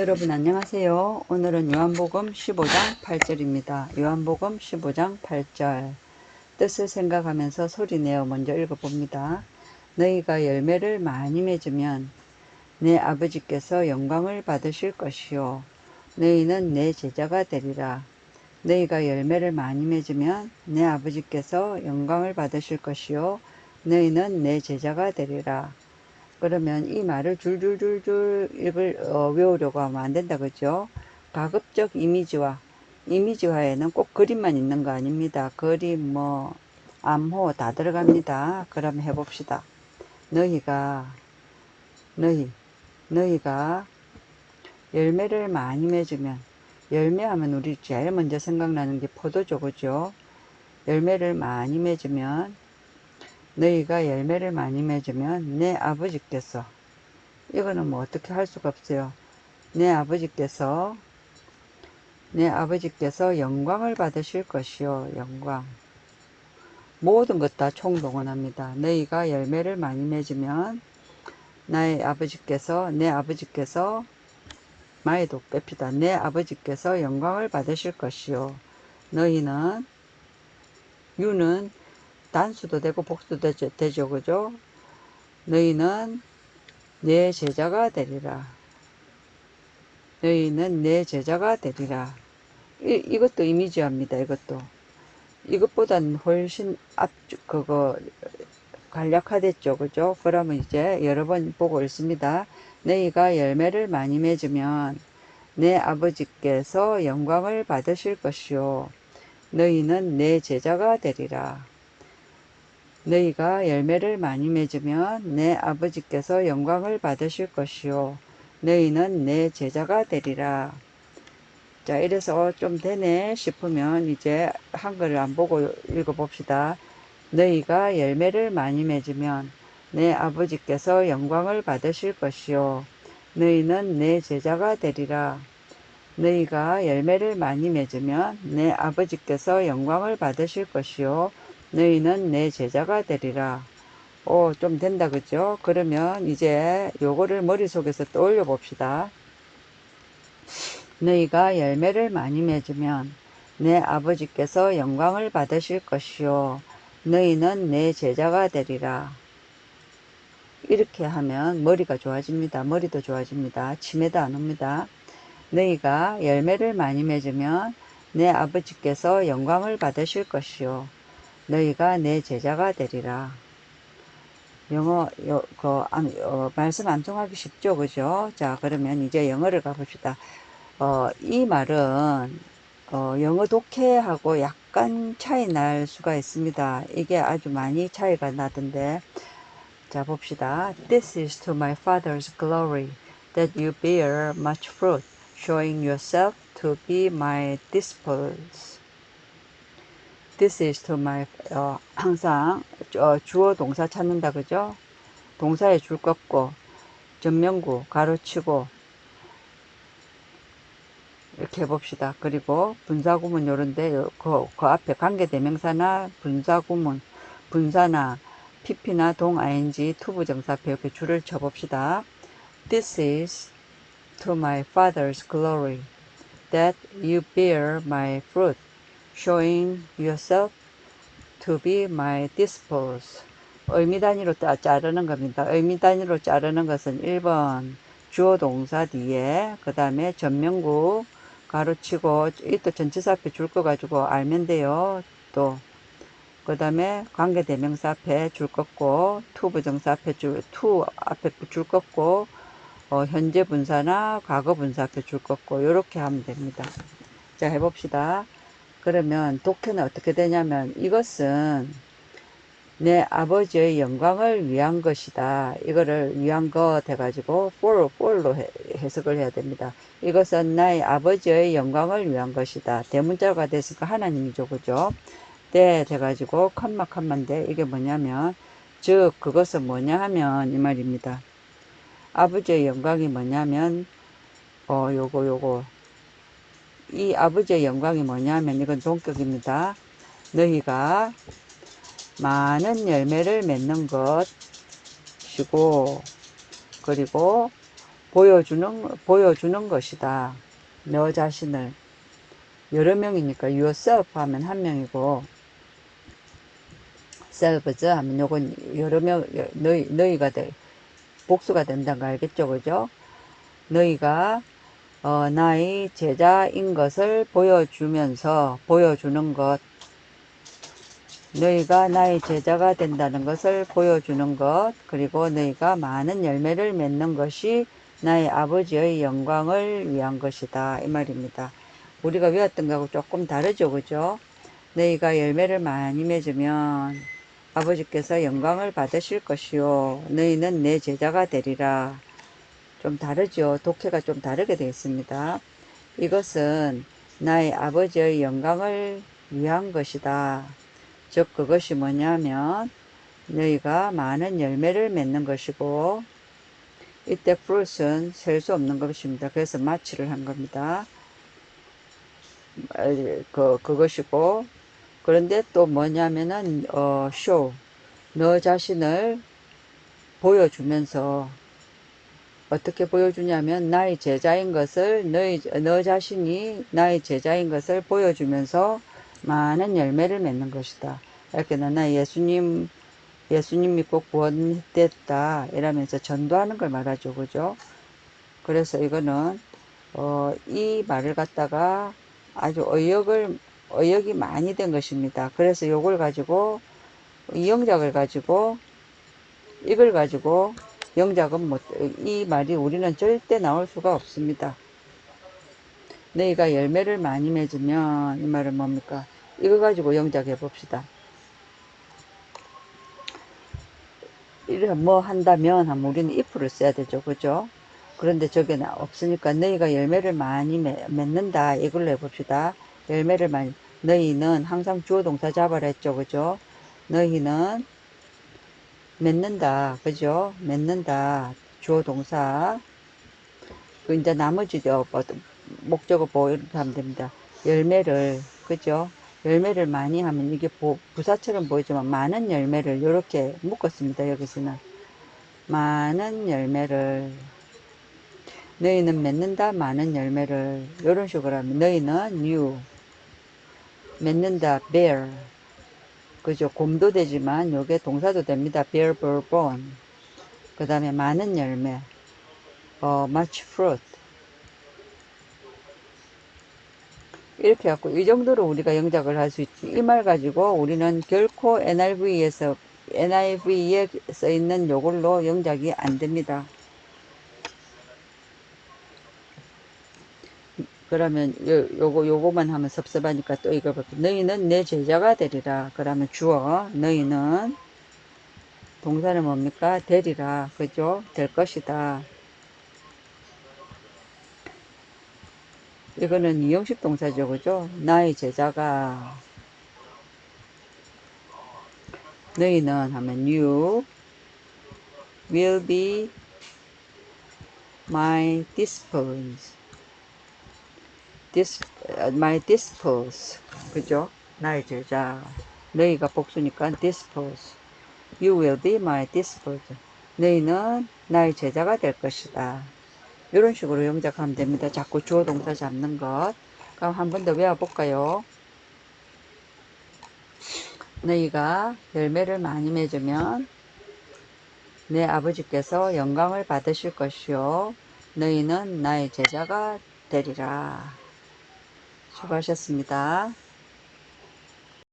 여러분 안녕하세요. 오늘은 요한복음 15장 8절입니다. 요한복음 15장 8절 뜻을 생각하면서 소리내어 먼저 읽어봅니다. 너희가 열매를 많이 맺으면 내 아버지께서 영광을 받으실 것이요 너희는 내 제자가 되리라. 너희가 열매를 많이 맺으면 내 아버지께서 영광을 받으실 것이요 너희는 내 제자가 되리라. 그러면 이 말을 줄줄줄줄 읽을 어, 외우려고 하면 안 된다 그죠? 가급적 이미지화 이미지화에는 꼭 그림만 있는 거 아닙니다. 그림 뭐 암호 다 들어갑니다. 그럼 해봅시다. 너희가 너희 너희가 열매를 많이 맺으면 열매하면 우리 제일 먼저 생각나는 게 포도죠 그죠? 열매를 많이 맺으면 너희가 열매를 많이 맺으면 내 아버지께서 이거는 뭐 어떻게 할 수가 없어요. 내 아버지께서 내 아버지께서 영광을 받으실 것이요 영광 모든 것 다 총동원합니다. 너희가 열매를 많이 맺으면 나의 아버지께서 내 아버지께서 마에도 뺍시다. 내 아버지께서 영광을 받으실 것이요 너희는 유는 단수도 되고 복수도 되죠, 되죠 그죠? 너희는 내 제자가 되리라. 너희는 내 제자가 되리라. 이, 이것도 이미지합니다. 이것도. 이것보다는 훨씬 앞, 그거, 간략화됐죠. 그죠? 그러면 이제 여러 번 보고 있습니다. 너희가 열매를 많이 맺으면 내 아버지께서 영광을 받으실 것이요. 너희는 내 제자가 되리라. 너희가 열매를 많이 맺으면 내 아버지께서 영광을 받으실 것이요. 너희는 내 제자가 되리라. 자, 이래서 좀 되네 싶으면 이제 한글을 안 보고 읽어봅시다. 너희가 열매를 많이 맺으면 내 아버지께서 영광을 받으실 것이요. 너희는 내 제자가 되리라. 너희가 열매를 많이 맺으면 내 아버지께서 영광을 받으실 것이요. 너희는 내 제자가 되리라. 오, 좀 된다, 그죠? 그러면 이제 요거를 머릿속에서 떠올려 봅시다. 너희가 열매를 많이 맺으면 내 아버지께서 영광을 받으실 것이요. 너희는 내 제자가 되리라. 이렇게 하면 머리가 좋아집니다. 머리도 좋아집니다. 치매도 안 옵니다. 너희가 열매를 많이 맺으면 내 아버지께서 영광을 받으실 것이요. 너희가 내 제자가 되리라. 영어, 요, 그, 어, 말씀 암송하기 쉽죠, 그죠? 자, 그러면 이제 영어를 가봅시다. 어, 이 말은, 어, 영어 독해하고 약간 차이 날 수가 있습니다. 이게 아주 많이 차이가 나던데. 자, 봅시다. This is to my father's glory that you bear much fruit, showing yourself to be my disciples. This is to my 어, 항상 어, 주어 동사 찾는다 그죠? 동사에 줄 꺾고 전명구 가로치고 이렇게 해봅시다. 그리고 분사구문 요런데 그, 그 앞에 관계대명사나 분사구문 분사나 pp나 동 ing 투부정사표 이렇게 줄을 쳐봅시다. This is to my father's glory that you bear my fruit showing yourself to be my disciples. 의미 단위로 자르는 겁니다. 의미 단위로 자르는 것은 1번 주어 동사 뒤에 그 다음에 전명구 가로치고 이또 전치사 앞에 줄 거 가지고 알면 돼요. 또 그 다음에 관계대명사 앞에 줄 꺾고 투 부정사 앞에 줄, 투 앞에 줄 꺾고 어, 현재 분사나 과거 분사 앞에 줄 꺾고 이렇게 하면 됩니다. 자 해봅시다. 그러면 독해는 어떻게 되냐면 이것은 내 아버지의 영광을 위한 것이다. 이거를 위한 것 해가지고 for, for로 해석을 해야 됩니다. 이것은 나의 아버지의 영광을 위한 것이다. 대문자가 됐으니까 하나님이죠. 그죠? 때 돼가지고 컴마 컴마인데 이게 뭐냐면 즉 그것은 뭐냐 하면 이 말입니다. 아버지의 영광이 뭐냐면 어 요거 요거 이 아버지의 영광이 뭐냐면 이건 동격입니다. 너희가 많은 열매를 맺는 것이고 그리고 보여주는 보여주는 것이다. 너 자신을 여러 명이니까 yourself 하면 한 명이고 selves 하면 요건 여러 명 너희 너희가 돼 복수가 된다는 거 알겠죠, 그죠? 너희가 어, 나의 제자인 것을 보여주면서 보여주는 것. 너희가 나의 제자가 된다는 것을 보여주는 것. 그리고 너희가 많은 열매를 맺는 것이 나의 아버지의 영광을 위한 것이다. 이 말입니다. 우리가 외웠던 거하고 조금 다르죠 그죠? 너희가 열매를 많이 맺으면 아버지께서 영광을 받으실 것이요. 너희는 내 제자가 되리라 좀 다르죠 독해가 좀 다르게 되어 있습니다 이것은 나의 아버지의 영광을 위한 것이다 즉 그것이 뭐냐면 너희가 많은 열매를 맺는 것이고 이때 fruit은 셀수 없는 것입니다. 그래서 마취를 한 겁니다. 그, 그것이고 그런데 또 뭐냐면은 어, show 너 자신을 보여주면서 어떻게 보여주냐면 나의 제자인 것을 너희 너 자신이 나의 제자인 것을 보여주면서 많은 열매를 맺는 것이다. 이렇게 나 예수님 예수님 믿고 구원됐다 이러면서 전도하는 걸 말하죠, 그죠? 그래서 이거는 어, 이 말을 갖다가 아주 의역을 의역이 많이 된 것입니다. 그래서 이걸 가지고 이 영작을 가지고 이걸 가지고 영작은 못, 이 말이 우리는 절대 나올 수가 없습니다. 너희가 열매를 많이 맺으면 이 말은 뭡니까? 이거 가지고 영작해 봅시다. 이래 뭐 한다면 하면 우리는 if를 써야 되죠. 그죠? 그런데 저게 없으니까 너희가 열매를 많이 맺는다. 이걸로 해봅시다. 열매를 많이 너희는 항상 주어 동사 잡아라 했죠. 그죠? 너희는 맺는다. 그죠? 맺는다. 주어 동사. 그 이제 나머지도 뭐 목적어 보호 이렇게 하면 됩니다. 열매를 그죠? 열매를 많이 하면 이게 부사처럼 보이지만 많은 열매를 이렇게 묶었습니다. 여기서는 많은 열매를 너희는 맺는다 많은 열매를 이런 식으로 하면 너희는 new 맺는다 bear 그죠? 곰도 되지만 요게 동사도 됩니다. bear bourbon 그 다음에 많은 열매. 어, much fruit. 이렇게 갖고 이 정도로 우리가 영작을 할 수 있지. 이 말 가지고 우리는 결코 NIV에서 NIV에 써 있는 요걸로 영작이 안 됩니다. 그러면 요, 요거 요거만 하면 섭섭하니까 또 이걸 볼게. 너희는 내 제자가 되리라. 그러면 주어 너희는 동사는 뭡니까? 되리라. 그죠? 될 것이다. 이거는 이형식 동사죠. 그죠? 나의 제자가 너희는 하면 you will be my disciples. Dis, my disciples. 그죠? 나의 제자. 너희가 복수니까 disciples. You will be my disciples. 너희는 나의 제자가 될 것이다. 이런 식으로 영작하면 됩니다. 자꾸 주어 동사 잡는 것. 그럼 한 번 더 외워볼까요? 너희가 열매를 많이 맺으면 내 아버지께서 영광을 받으실 것이요. 너희는 나의 제자가 되리라. 수고하셨습니다.